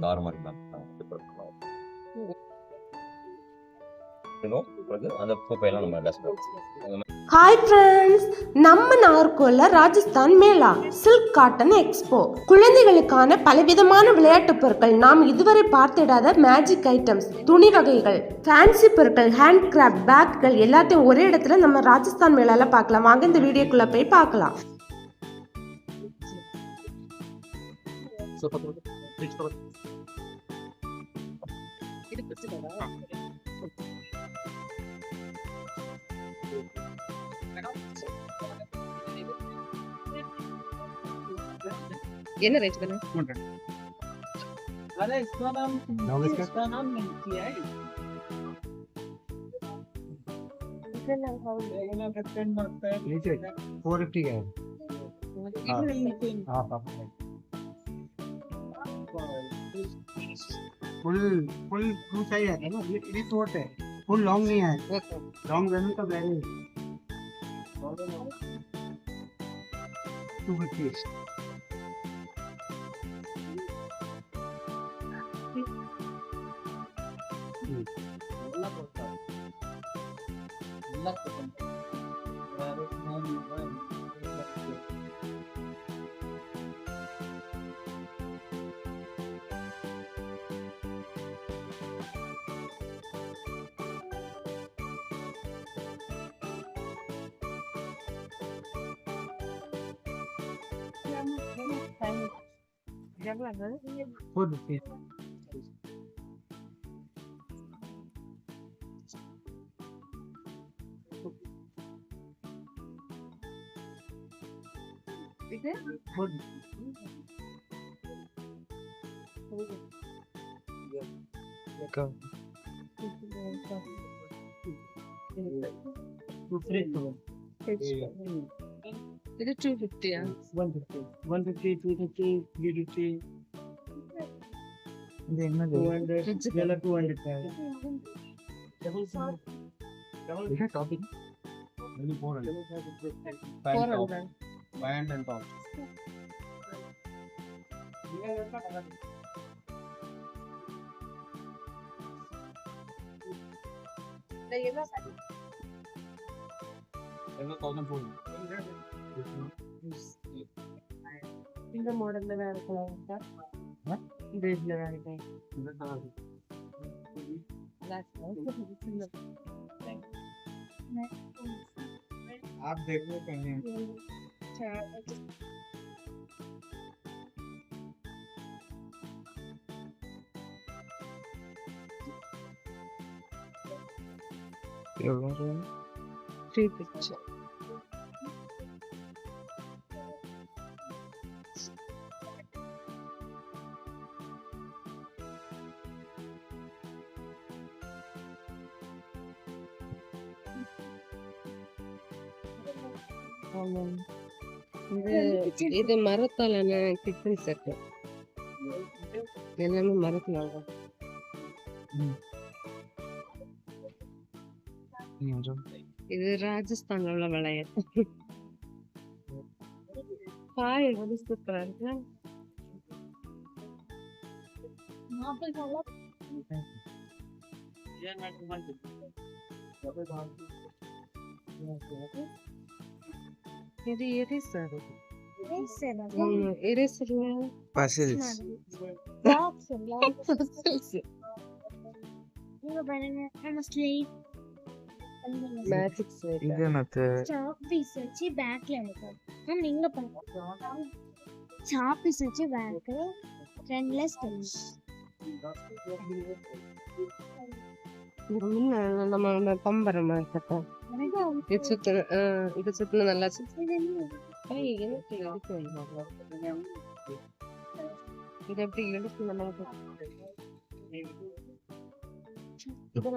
காரமா இருக்கலாம் hi friends நம்ம நாகர்கோவில்ல Rajasthan mela silk cotton expo குழந்தைகளுக்கான பலவிதமான விளையாட்டுப் பொருட்கள் நாம் இதுவரை பார்த்திடாத மேஜிக் ஐட்டம்ஸ் துணி வகைகள் ஃபேன்சி பொருட்கள் ஹேண்ட் கிராஃப்ட் பேக்குகள் எல்லாத்தையும் ஒரே இடத்துல நம்ம ராஜஸ்தான் மேளால பார்க்கலாம். வாங்க இந்த வீடியோக்குள்ள போய் பார்க்கலாம். என்ன ரேட் தானே अरे इसका नाम इसका नाम नहीं किया है नीचे फोर फिफ्टी का है हाँ हाँ फुल फुल टू साइड आता है ना ये ये शॉर्ट है फुल लॉन्ग नहीं है लॉन्ग रहने का value to Já gravando? Foda-se. Foda-se. Não frito, velho. देखो टू फिफ्टी है one fifty one fifty two fifty three fifty देखना टू हंड्रेड पहला टू हंड्रेड का है देखा टॉपिक मैंने four hundred four hundred pant and top ये ना सारी ये ना थाउज़ेंड फोर இந்த மாடல்ல வேற கலர் இருக்கா இந்த இதுல வேற இருக்கா आप देखो कहीं த்ரீ பிக்சர் இது இது மரத்தால கிச்சன் செட்டு. எல்லாமே மரத்துல இது ராஜஸ்தான்ல உள்ள விளையாட்டு. காய் வந்து சூப்பரா இருக்கு. இது eraser eraser puzzles magic slate இது என்னது చాక్ పీస్ వచ్చి బ్యాక్ లో వెళ్తాం ఇంక చాక్ పీస్ వచ్చి బ్యాక్ ఫ్రంట్ లెస్ తెలుసు இது முன்ன நம்ம பம்பரம் சட்டம் இது சுத்தின இது சுத்தின நல்லா சுத்தி ஏய், எனக்கு இழுத்து வைங்க. இது எப்படி இழுத்து நமக்கு இதுல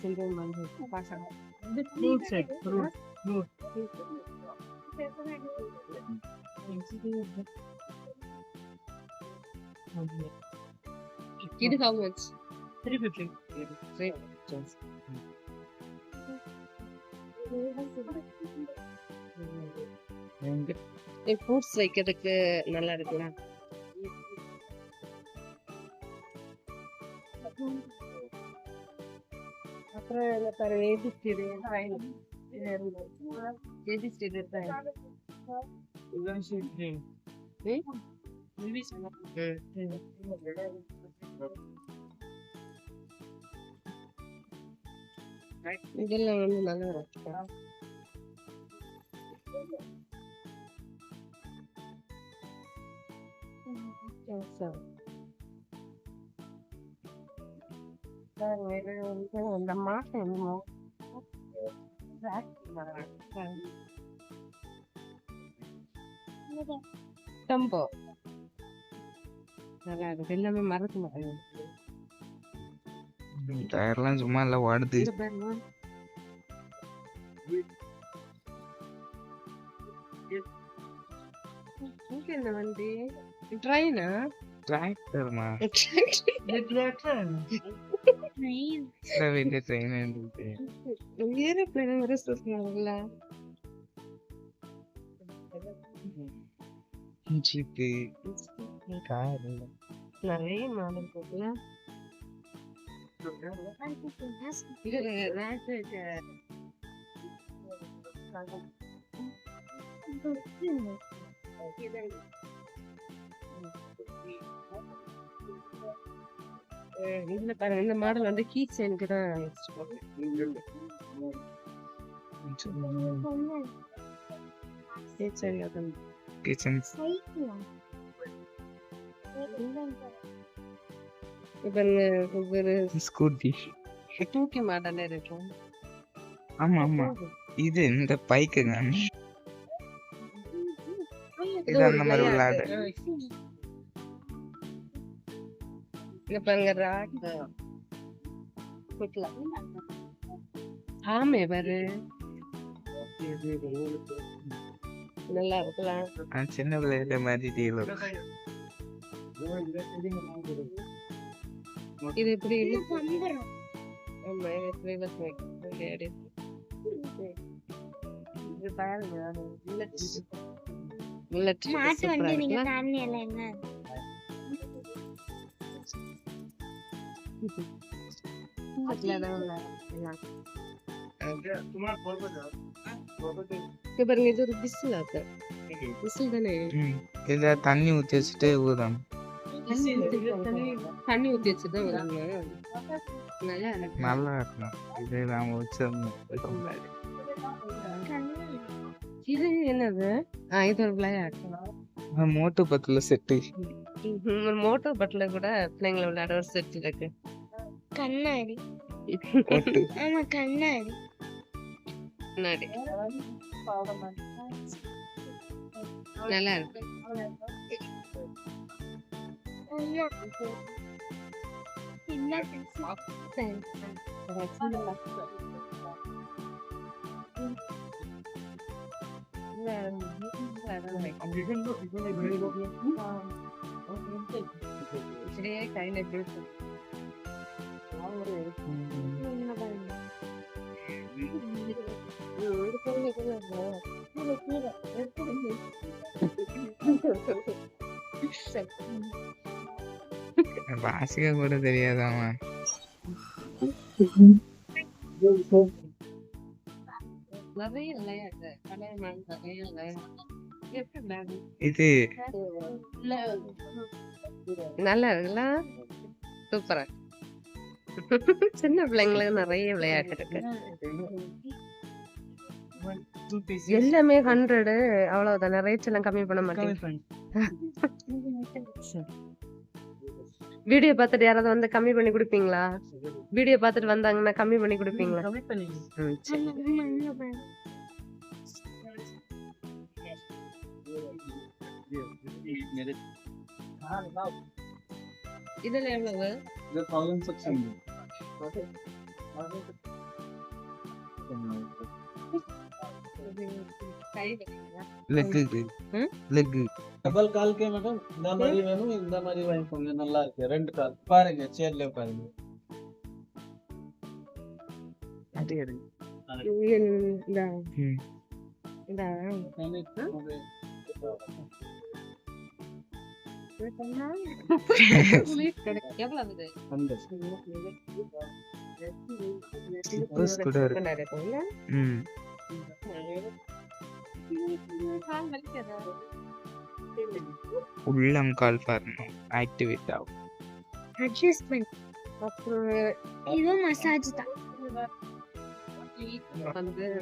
सिंगल मन है पासा फ्रूट से फ्रूट फ्रूट कितने का हुआ इट्स 350 350 चांस एक फ्रूट से के நல்லா இருக்குடா இருக்குல்ல அப்புறம் என்ன பாரு ஏபிசிடி ஏபிசிடி இதெல்லாம் வந்து நல்லா இருக்கும் அந்த மாசம் என்னமோ டம்போ நல்லா இருக்கு எல்லாமே மறக்க மாட்டேங்குது டயர்லாம் சும்மா இல்லை ஓடுது இந்த பாருங்க இங்க என்ன வண்டி ட்ரெயினா டிராக்டர்மா Nice. வெளியே ட்ரெயின் இருந்துச்சு ஏரோப்ளேன் வர சொல்றாங்கல்ல ஜீப்பு கார் நிறைய மாடல் இருக்குல்ல இது ரேட்டு இதுல பாருங்க இந்த மாடல் வந்து கீ செயினுக்கு தான் ஆமா ஆமா. இது இந்த பைக்குங்க. இது அந்த மாதிரி விளையாடு இங்க பாருங்க ராக். ஆமே பாரு நல்லா இருக்கலாம் சின்ன பிள்ளையில மாதிரி டீலர் இது எப்படி. ஆமா இது எப்படி பாருங்க மாட்டு வண்டி நீங்க என்ன? இது ஒரு தானே ம் இதை தண்ணி ஊற்றி வச்சுட்டு ஊதம் தண்ணி ஊத்தி- ஊத்தி வச்சுதான் விடணும் நல்லா இருக்கு நல்லா இருக்கும் இது நாம வச்சிருந்தோம் இது என்னது இது ஒரு விளையாட்டு மோட்டு பத்துல செட்டு. ஒரு மோட்டார் பட்டில கூட பிள்ளைங்களை விளையாட ஒரு செட் இருக்கு. கண்ணாடி. ஆமா கண்ணாடி. முன்னாடி நல்லா இருக்கு. ஆமா. கீழே, கீழே. எடுத்துடுங்க. வாசிக்க கூட தெரியாதாமா நிறைய பழைய மாதிரி நிறைய விளையாடு இது நல்லா இருக்குல்ல? சூப்பரா சின்ன பிள்ளைங்களுக்கு நிறைய விளையாட்டு இருக்கு. எல்லாமே ஹண்ட்ரடு அவ்வளவுதான். ரேட்ஸ் எல்லாம் கம்மி பண்ண மாட்டேங்க friend வீடியோ பார்த்துட்டு யாராவது வந்து கம்மி பண்ணி கொடுப்பீங்களா? வீடியோ பார்த்துட்டு வந்தாங்கன்னா கம்மி பண்ணி கொடுப்பீங்களா? இதுல எவ்வளவு இது தௌசண்ட் சிக்ஸ் மேடம் இந்த மாதிரி வேணும் இந்த மாதிரி வாங்கிக்கோங்க நல்லா இருக்கு ரெண்டு கால் பாருங்க சேர்ல பாருங்க ம். கால் பாருங்க ஆக்டிவேட் ஆகும். அட்ஜஸ்ட்மெண்ட் அப்புறம் இதுவும் மசாஜ் தான். வந்து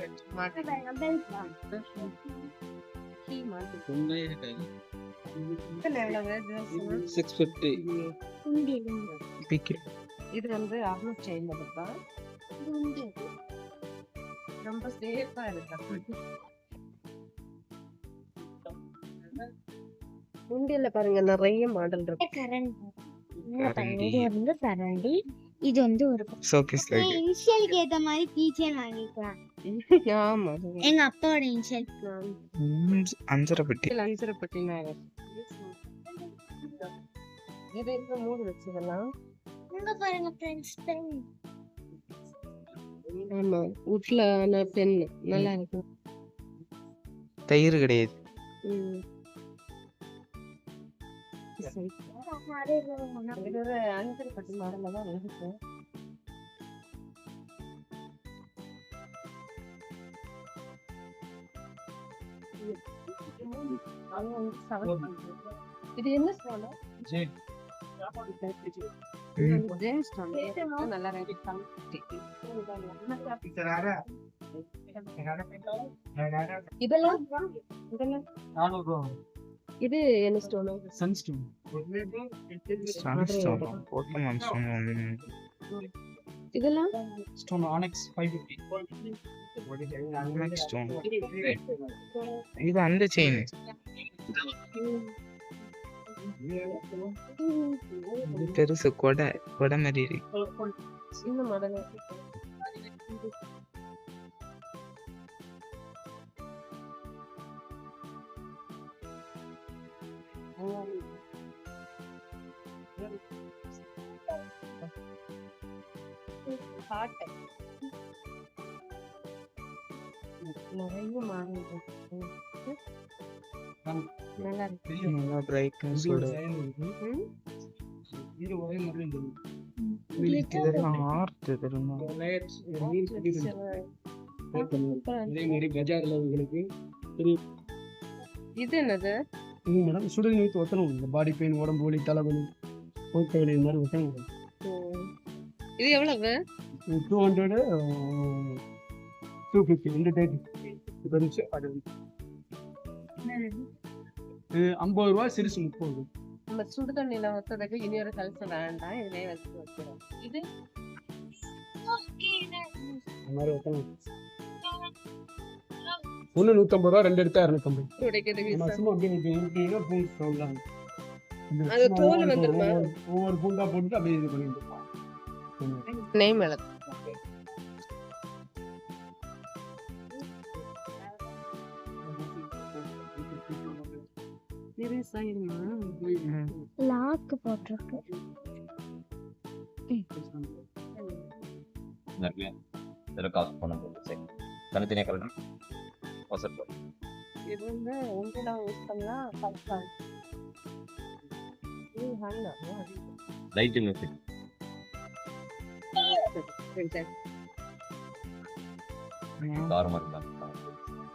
மாட்டு கீ மாட்டு இதுல எவ்வளவு dress? சிக்ஸ் ஃபிஃப்டி உண்டி பிக்கெட் இது வந்து அறுநூறு செயின் தான் உண்டி ரொம்ப சேஃபா இருக்கு உண்டியல்ல பாருங்க நிறைய மாடல் இருக்கு கரண்ட் கரண்டி. இது வந்து கரண்டி இது வந்து ஒரு ஷோகேஸ் லெக் இனிஷியலுக்கு ஏத்த மாதிரி கீச்சேன் வாங்கிக்கலாம் ஆமா எங்க அப்பாவோட இனிஷியல் அஞ்சரை பெட்டி இதுல அஞ்சரை பட்டினா இது இப்ப மூடு வச்சதெல்லாம் இங்க பாருங்க ஃப்ரெண்ட்ஸ் பென் ஆமா உட்ல பென் நல்லா இருக்கு தயிர் கிடையாது ம். சரி. இது ஒரு அஞ்சரை பட்டி மாடல்ல தான் இருக்கு இது என்ன ஸ்டால் நல்லா இதெல்லாம் இதெல்லாம் இது என்ன stone sunstone sunstone Pokemon stone இதெல்லாம் stone annex five fifty stone இது அந்த செயின் பெருசு கொடை கொடை மாதிரி இருக்கு இந்த மாடல் நிறைய மாடல் அதே மாதிரி பஜார்ல உங்களுக்கு இது என்னது? இது மேடம் ஒத்தணும். இந்த பாடி பெயின் உடம்பு வலி தலைவலி வலி இது மாதிரி ஒத்தணும். ம். இது எவ்வளவு? டூ ஹண்ட்ரடு டூ ஃபிஃப்டி ரெண்டு டைப் இருந்துச்சு அது இது ஐம்பது ரூபா சிறுசு முப்பது. நம்ம சுடு தண்ணியில வைக்கிறதுக்கு இனி ஒரு கல்சம் வேண்டாம் இதுலயே வச்சு வைக்கிறோம் இது? மாதிரி ஒத்தணும் ஒன்று நூற்றம்பது ரூபா ரெண்டு எடுத்தா இரநூத்தம்பது. சும்மா அப்படியே? ஒவ்வொரு பூண்டா போட்டுட்டு அப்படியே இது பண்ணிட்டு நெய் மேல சீரியஸா இருமா லாக்கு போட்டிருக்கு. இதில் காசு சரி. தனித்தனியாக வாசல் போடு. இது வந்து ஒன்றில் யூஸ் பண்ணா கரெக்டாக இது ஹண்டா லைட் மியூசிக் காரமாக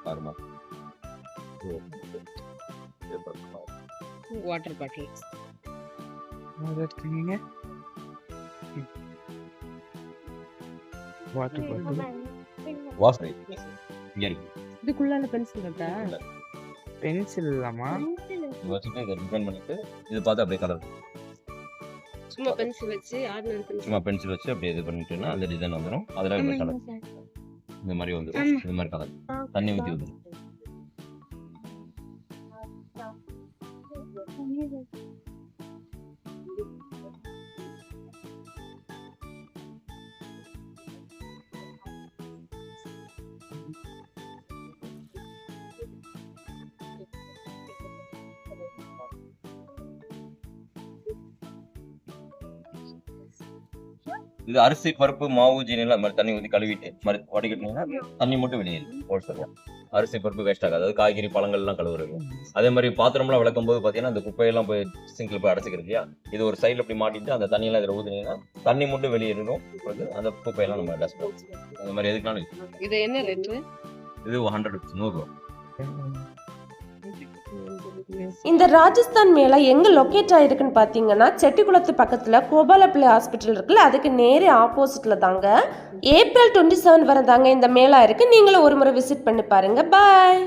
காரமாக வாட்டர் பாட்டில் இருக்கீங்க வாட்டர் பாட்டில் வாசனை இதுக்குள்ளால பென்சில் இருக்கா? பென்சில் இல்லாமா? வச்சுட்டு இதை டிசைன் பண்ணிட்டு இது பார்த்து அப்படியே கலர் சும்மா பென்சில் வச்சு ஆர்டினரி பென்சில் சும்மா பென்சில் வச்சு அப்படியே இது பண்ணிட்டோம்னா அந்த டிசைன் வந்துடும் அதில் இந்த கலர் இந்த மாதிரி வந்துடும் இந்த மாதிரி கலர் தண்ணி ஊற்றி Jesus. இது அரிசி பருப்பு மாவு ஜீனிலாம் மாதிரி தண்ணி ஊற்றி கழுவிட்டு மாதிரி வடிகட்டினீங்கன்னா தண்ணி மட்டும் வெளியே ஓட்டு அரிசி பருப்பு வேஸ்ட் ஆகாது. அதாவது காய்கறி பழங்கள்லாம் கழுவுறது. அதே மாதிரி பாத்திரம்லாம் விளக்கும் போது பார்த்தீங்கன்னா அந்த குப்பையெல்லாம் போய் சிங்கில் போய் அடைச்சிக்கிறது இல்லையா? இது ஒரு சைடில் இப்படி மாட்டிட்டு அந்த தண்ணியெல்லாம் இதில் ஊற்றினீங்கன்னா தண்ணி மட்டும் வெளியேறும் பிறகு அந்த குப்பையெல்லாம் நம்ம டஸ்ட் அந்த மாதிரி எதுக்குனாலும். இது என்ன ரேட்டு இது ஹண்ட்ரட் நூறுரூவா இந்த ராஜஸ்தான் மேலே எங்க லொக்கேட் ஆயிருக்குன்னு பாத்தீங்கன்னா செட்டிக்குளத்து பக்கத்துல கோபாலப்பிள்ளை ஹாஸ்பிட்டல் இருக்குல்ல அதுக்கு நேரே ஆப்போசிட்ல தாங்க. ஏப்ரல் டுவெண்ட்டி செவன் வரை தாங்க இந்த மேலா இருக்கு. நீங்களும் ஒரு முறை விசிட் பண்ணி பாருங்க. பாய்